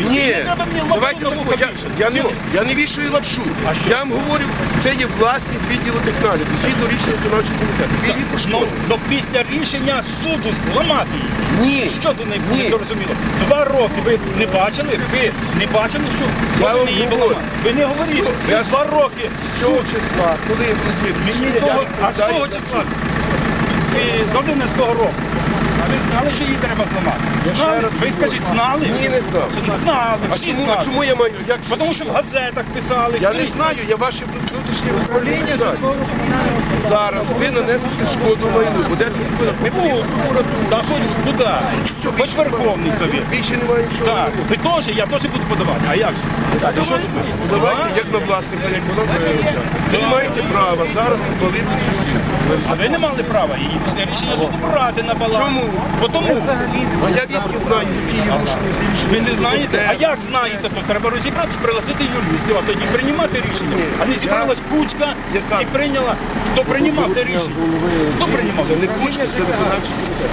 Ні, давайте на я, я, не, я не вішаю лапшу. Я вам говорю, це є власність відділу технагляду, згідно рішення виконавчого комітету. Її Ну, ну після рішення суду зламати її. Ні. Що тут не, Ні. не зрозуміло? Два роки ви не бачили? Ви не бачили, що Я повинні вам її говорю. Ви не говорили. Ви Я- два роки. З цього числа, коли ви Мені того, а з того числа, ви з 11 року, а ви знали, що її треба зламати? Знали? Ви скажіть, знали? Ні, не знав. Знали, А всі чому, а знали. чому я маю? Як? Тому що в газетах писали. Я не скрізь. знаю, я ваше внутрішнє управління. Зараз ви нанесете шкоду майну, будемо в прокуратуру. Та хоч куди? Хоч Верховний Совет. Більше немає нічого. Так, ви теж, я теж буду подавати. А як? же? Ви що думаєте? Давайте, як на власника, як вона. Ви не маєте права зараз підвалити цю. А ви не мали права її після рішення суду брати на баланс. Чому? Бо тому. А я відки знаю, які є рішення з рішення. Ви не знаєте? А як знаєте, то треба розібратися, пригласити юристів, а тоді приймати рішення. А не зібралась кучка Яка? і прийняла. Хто приймав те рішення? Хто приймав? Це не кучка, це виконавчий комітет.